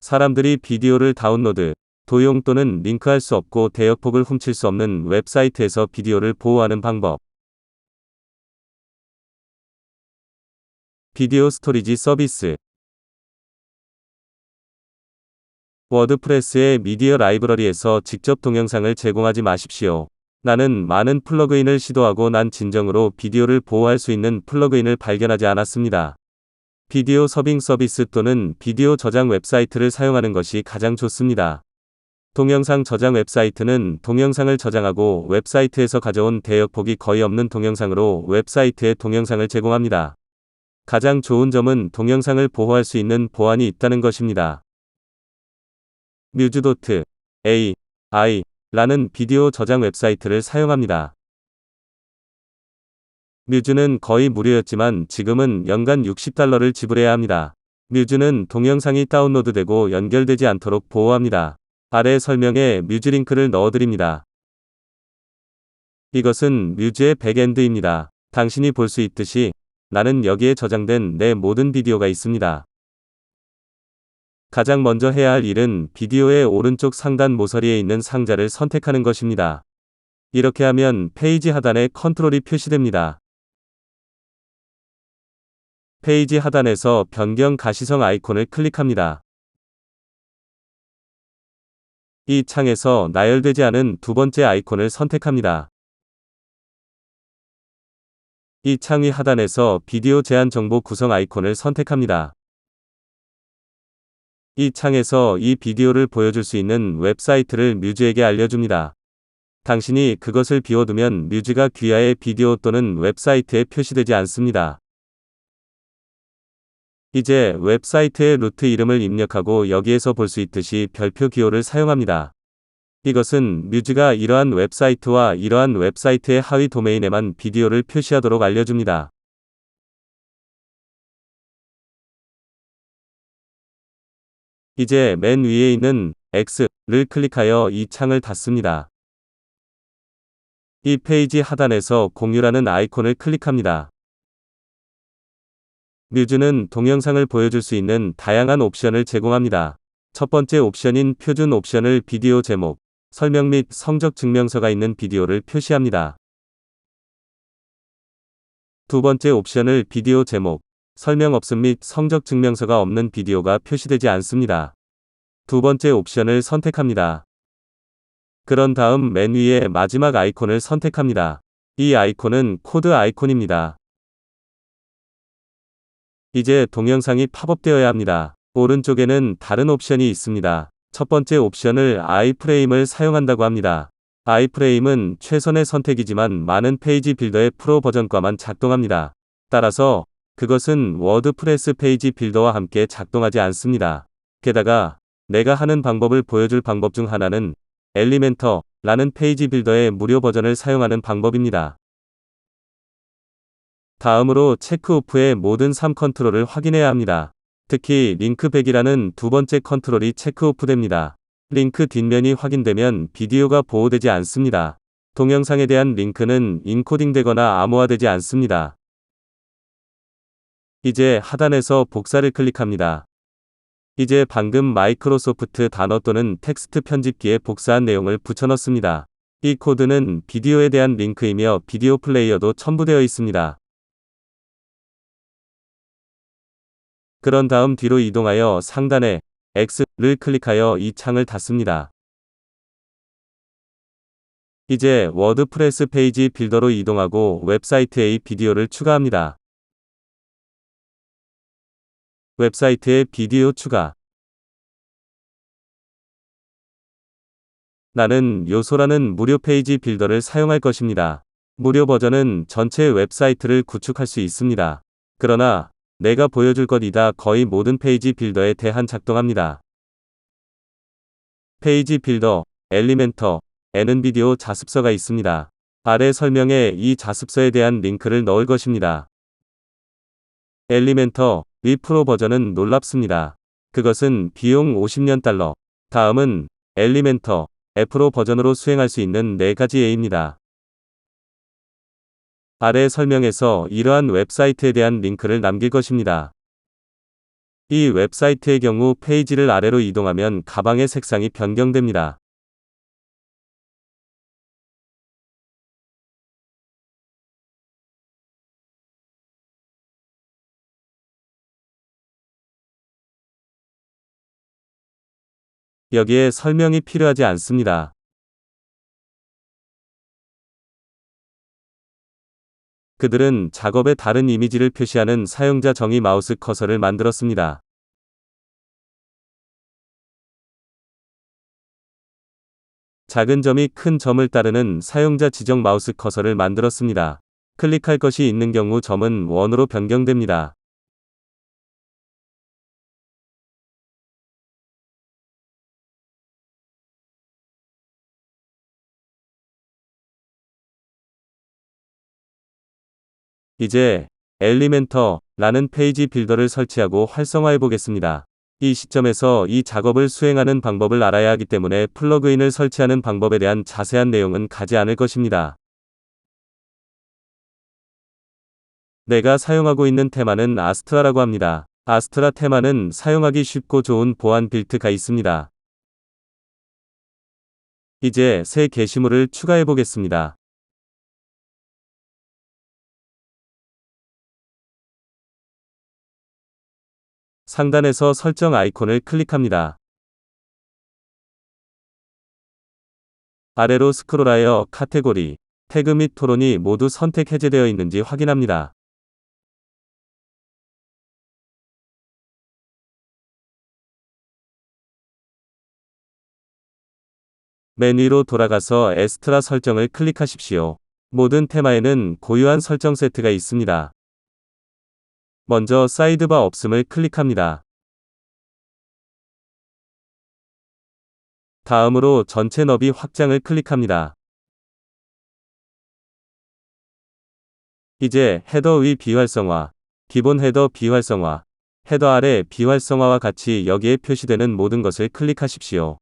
사람들이 비디오를 다운로드, 도용 또는 링크할 수 없고 대역폭을 훔칠 수 없는 웹사이트에서 비디오를 보호하는 방법. 비디오 스토리지 서비스. 워드프레스의 미디어 라이브러리에서 직접 동영상을 제공하지 마십시오. 나는 많은 플러그인을 시도하고 난 진정으로 비디오를 보호할 수 있는 플러그인을 발견하지 않았습니다. 비디오 서빙 서비스 또는 비디오 저장 웹사이트를 사용하는 것이 가장 좋습니다. 동영상 저장 웹사이트는 동영상을 저장하고 웹사이트에서 가져온 대역폭이 거의 없는 동영상으로 웹사이트에 동영상을 제공합니다. 가장 좋은 점은 동영상을 보호할 수 있는 보안이 있다는 것입니다. 뮤즈도트 AI 라는 비디오 저장 웹사이트를 사용합니다. 뮤즈는 거의 무료였지만 지금은 연간 60달러를 지불해야 합니다. 뮤즈는 동영상이 다운로드되고 연결되지 않도록 보호합니다. 아래 설명에 뮤즈 링크를 넣어드립니다. 이것은 뮤즈의 백엔드입니다. 당신이 볼 수 있듯이 나는 여기에 저장된 내 모든 비디오가 있습니다. 가장 먼저 해야 할 일은 비디오의 오른쪽 상단 모서리에 있는 상자를 선택하는 것입니다. 이렇게 하면 페이지 하단에 컨트롤이 표시됩니다. 페이지 하단에서 변경 가시성 아이콘을 클릭합니다. 이 창에서 나열되지 않은 두 번째 아이콘을 선택합니다. 이 창위 하단에서 비디오 제한 정보 구성 아이콘을 선택합니다. 이 창에서 이 비디오를 보여줄 수 있는 웹사이트를 뮤즈에게 알려줍니다. 당신이 그것을 비워두면 뮤즈가 귀하의 비디오 또는 웹사이트에 표시되지 않습니다. 이제 웹사이트의 루트 이름을 입력하고 여기에서 볼 수 있듯이 별표 기호를 사용합니다. 이것은 뮤즈가 이러한 웹사이트와 이러한 웹사이트의 하위 도메인에만 비디오를 표시하도록 알려줍니다. 이제 맨 위에 있는 X를 클릭하여 이 창을 닫습니다. 이 페이지 하단에서 공유라는 아이콘을 클릭합니다. 뮤즈는 동영상을 보여줄 수 있는 다양한 옵션을 제공합니다. 첫 번째 옵션인 표준 옵션을 비디오 제목, 설명 및 성적 증명서가 있는 비디오를 표시합니다. 두 번째 옵션을 비디오 제목, 설명 없음 및 성적 증명서가 없는 비디오가 표시되지 않습니다. 두 번째 옵션을 선택합니다. 그런 다음 맨 위에 마지막 아이콘을 선택합니다. 이 아이콘은 코드 아이콘입니다. 이제 동영상이 팝업되어야 합니다. 오른쪽에는 다른 옵션이 있습니다. 첫 번째 옵션을 아이프레임을 사용한다고 합니다. 아이프레임은 최선의 선택이지만 많은 페이지 빌더의 프로 버전과만 작동합니다. 따라서 그것은 워드프레스 페이지 빌더와 함께 작동하지 않습니다. 게다가 내가 하는 방법을 보여줄 방법 중 하나는 엘리멘터 라는 페이지 빌더의 무료 버전을 사용하는 방법입니다. 다음으로 체크오프의 모든 3 컨트롤을 확인해야 합니다. 특히 링크백이라는 두 번째 컨트롤이 체크오프 됩니다. 링크 뒷면이 확인되면 비디오가 보호되지 않습니다. 동영상에 대한 링크는 인코딩되거나 암호화되지 않습니다. 이제 하단에서 복사를 클릭합니다. 이제 방금 마이크로소프트 단어 또는 텍스트 편집기에 복사한 내용을 붙여넣습니다. 이 코드는 비디오에 대한 링크이며 비디오 플레이어도 첨부되어 있습니다. 그런 다음 뒤로 이동하여 상단에 X를 클릭하여 이 창을 닫습니다. 이제 워드프레스 페이지 빌더로 이동하고 웹사이트에 비디오를 추가합니다. 웹사이트에 비디오 추가. 나는 요소라는 무료 페이지 빌더를 사용할 것입니다. 무료 버전은 전체 웹사이트를 구축할 수 있습니다. 그러나 내가 보여줄 것이다 거의 모든 페이지 빌더에 대한 작동합니다. 페이지 빌더, 엘리멘터, 에는 비디오 자습서가 있습니다. 아래 설명에 이 자습서에 대한 링크를 넣을 것입니다. 엘리멘터, 위 프로 버전은 놀랍습니다. 그것은 비용 50년 달러. 다음은 엘리멘터, F로 버전으로 수행할 수 있는 4가지 예입니다. 아래 설명에서 이러한 웹사이트에 대한 링크를 남길 것입니다. 이 웹사이트의 경우 페이지를 아래로 이동하면 가방의 색상이 변경됩니다. 여기에 설명이 필요하지 않습니다. 그들은 작업의 다른 이미지를 표시하는 사용자 정의 마우스 커서를 만들었습니다. 작은 점이 큰 점을 따르는 사용자 지정 마우스 커서를 만들었습니다. 클릭할 것이 있는 경우 점은 원으로 변경됩니다. 이제 엘리멘터라는 페이지 빌더를 설치하고 활성화해 보겠습니다. 이 시점에서 이 작업을 수행하는 방법을 알아야 하기 때문에 플러그인을 설치하는 방법에 대한 자세한 내용은 가지 않을 것입니다. 내가 사용하고 있는 테마는 아스트라라고 합니다. 아스트라 테마는 사용하기 쉽고 좋은 보안 빌트가 있습니다. 이제 새 게시물을 추가해 보겠습니다. 상단에서 설정 아이콘을 클릭합니다. 아래로 스크롤하여 카테고리, 태그 및 토론이 모두 선택 해제되어 있는지 확인합니다. 맨 위로 돌아가서 에스트라 설정을 클릭하십시오. 모든 테마에는 고유한 설정 세트가 있습니다. 먼저 사이드바 없음을 클릭합니다. 다음으로 전체 너비 확장을 클릭합니다. 이제 헤더 위 비활성화, 기본 헤더 비활성화, 헤더 아래 비활성화와 같이 여기에 표시되는 모든 것을 클릭하십시오.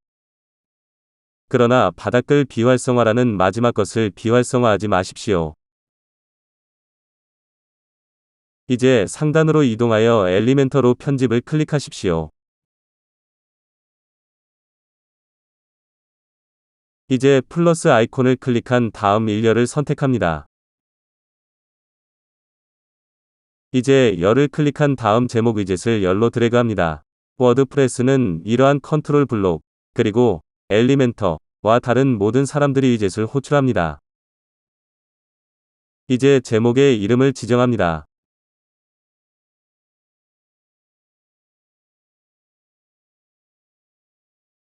그러나 바닥글 비활성화라는 마지막 것을 비활성화하지 마십시오. 이제 상단으로 이동하여 엘리멘터로 편집을 클릭하십시오. 이제 플러스 아이콘을 클릭한 다음 일렬을 선택합니다. 이제 열을 클릭한 다음 제목 위젯을 열로 드래그합니다. 워드프레스는 이러한 컨트롤 블록, 그리고 엘리멘터와 다른 모든 사람들이 위젯을 호출합니다. 이제 제목의 이름을 지정합니다.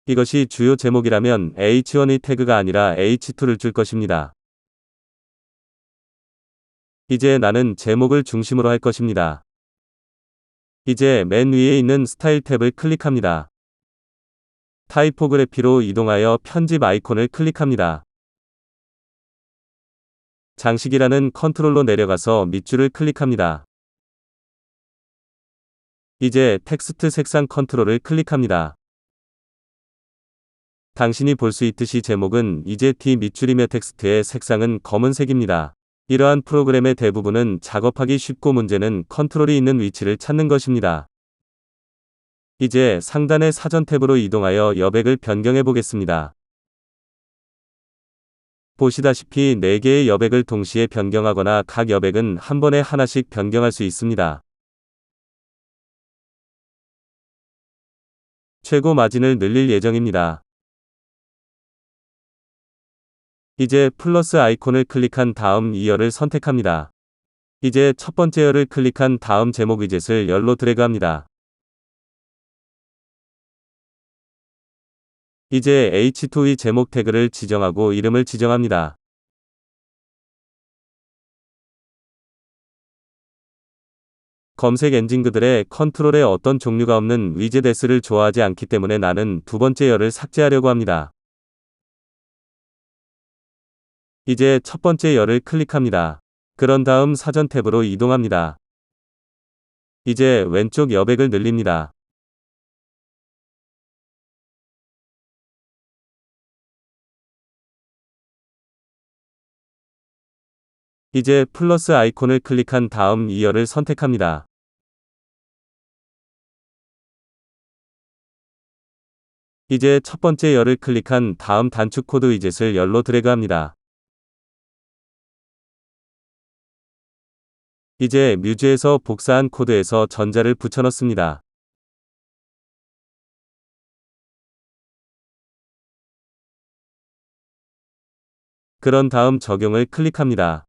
이것이 주요 제목이라면 H1의 태그가 아니라 H2를 줄 것입니다. 이제 나는 제목을 중심으로 할 것입니다. 이제 맨 위에 있는 스타일 탭을 클릭합니다. 타이포그래피로 이동하여 편집 아이콘을 클릭합니다. 장식이라는 컨트롤로 내려가서 밑줄을 클릭합니다. 이제 텍스트 색상 컨트롤을 클릭합니다. 당신이 볼 수 있듯이 제목은 이제 T 밑줄이며 텍스트의 색상은 검은색입니다. 이러한 프로그램의 대부분은 작업하기 쉽고 문제는 컨트롤이 있는 위치를 찾는 것입니다. 이제 상단의 사전 탭으로 이동하여 여백을 변경해 보겠습니다. 보시다시피 4개의 여백을 동시에 변경하거나 각 여백은 한 번에 하나씩 변경할 수 있습니다. 최고 마진을 늘릴 예정입니다. 이제 플러스 아이콘을 클릭한 다음 이열을 선택합니다. 이제 첫 번째 열을 클릭한 다음 제목 위젯을 열로 드래그합니다. 이제 H2의 제목 태그를 지정하고 이름을 지정합니다. 검색 엔진 그들의 컨트롤에 어떤 종류가 없는 위젯 S를 좋아하지 않기 때문에 나는 두 번째 열을 삭제하려고 합니다. 이제 첫 번째 열을 클릭합니다. 그런 다음 사전 탭으로 이동합니다. 이제 왼쪽 여백을 늘립니다. 이제 플러스 아이콘을 클릭한 다음 이 열을 선택합니다. 이제 첫 번째 열을 클릭한 다음 단축 코드 위젯을 열로 드래그합니다. 이제 뮤즈에서 복사한 코드에서 전자를 붙여넣습니다. 그런 다음 적용을 클릭합니다.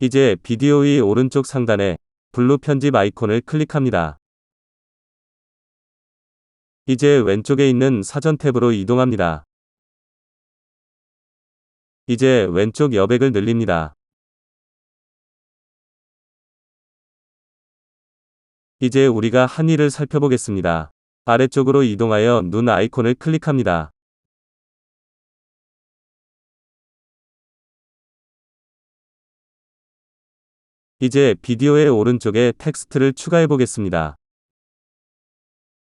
이제 비디오 위 오른쪽 상단에 블루 편집 아이콘을 클릭합니다. 이제 왼쪽에 있는 사전 탭으로 이동합니다. 이제 왼쪽 여백을 늘립니다. 이제 우리가 한 일을 살펴보겠습니다. 아래쪽으로 이동하여 눈 아이콘을 클릭합니다. 이제 비디오의 오른쪽에 텍스트를 추가해 보겠습니다.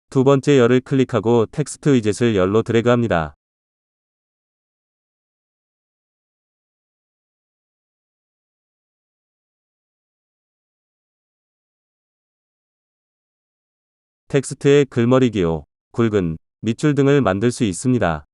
두 번째 열을 클릭하고 텍스트 위젯을 열로 드래그합니다. 텍스트의 글머리 기호, 굵은, 밑줄 등을 만들 수 있습니다.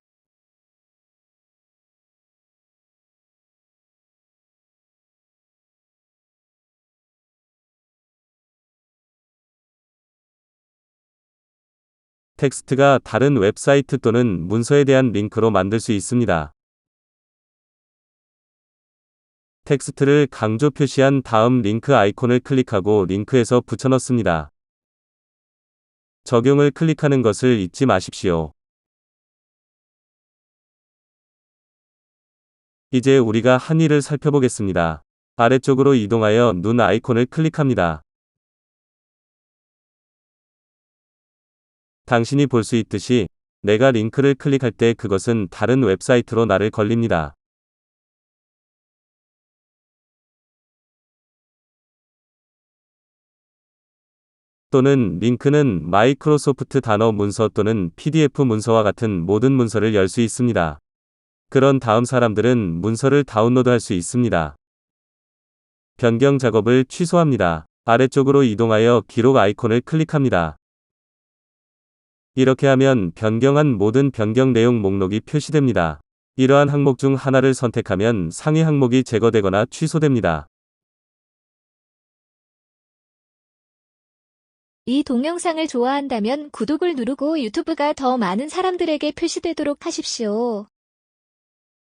텍스트가 다른 웹사이트 또는 문서에 대한 링크로 만들 수 있습니다. 텍스트를 강조 표시한 다음 링크 아이콘을 클릭하고 링크에서 붙여넣습니다. 적용을 클릭하는 것을 잊지 마십시오. 이제 우리가 한 일을 살펴보겠습니다. 아래쪽으로 이동하여 눈 아이콘을 클릭합니다. 당신이 볼 수 있듯이 내가 링크를 클릭할 때 그것은 다른 웹사이트로 나를 걸립니다. 또는 링크는 마이크로소프트 단어 문서 또는 PDF 문서와 같은 모든 문서를 열 수 있습니다. 그런 다음 사람들은 문서를 다운로드할 수 있습니다. 변경 작업을 취소합니다. 아래쪽으로 이동하여 기록 아이콘을 클릭합니다. 이렇게 하면 변경한 모든 변경 내용 목록이 표시됩니다. 이러한 항목 중 하나를 선택하면 상위 항목이 제거되거나 취소됩니다. 이 동영상을 좋아한다면 구독을 누르고 유튜브가 더 많은 사람들에게 표시되도록 하십시오.